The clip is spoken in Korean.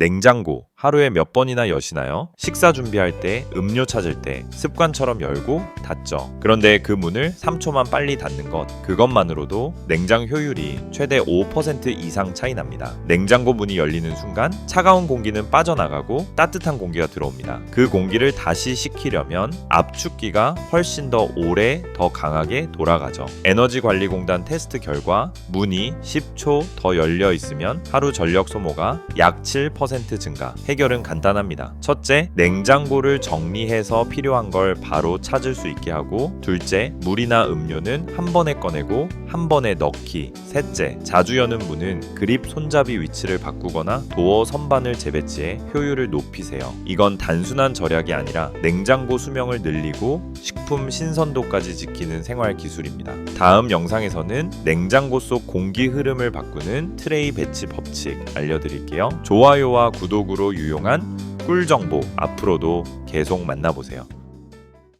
냉장고 하루에 몇 번이나 여시나요? 식사 준비할 때, 음료 찾을 때 습관처럼 열고 닫죠. 그런데 그 문을 3초만 빨리 닫는 것, 그것만으로도 냉장 효율이 최대 5% 이상 차이 납니다. 냉장고 문이 열리는 순간 차가운 공기는 빠져나가고 따뜻한 공기가 들어옵니다. 그 공기를 다시 식히려면 압축기가 훨씬 더 오래 더 강하게 돌아가죠. 에너지관리공단 테스트 결과 문이 10초 더 열려 있으면 하루 전력 소모가 약 7% 증가. 해결은 간단합니다. 첫째, 냉장고를 정리해서 필요한 걸 바로 찾을 수 있게 하고, 둘째, 물이나 음료는 한 번에 꺼내고 한 번에 넣기. 셋째, 자주 여는 문은 그립 손잡이 위치를 바꾸거나 도어 선반을 재배치해 효율을 높이세요. 이건 단순한 절약이 아니라 냉장고 수명을 늘리고 식품 신선도까지 지키는 생활 기술입니다. 다음 영상에서는 냉장고 속 공기 흐름을 바꾸는 트레이 배치 법칙 알려드릴게요. 좋아요와 구독으로 유용한 꿀 정보 앞으로도 계속 만나보세요.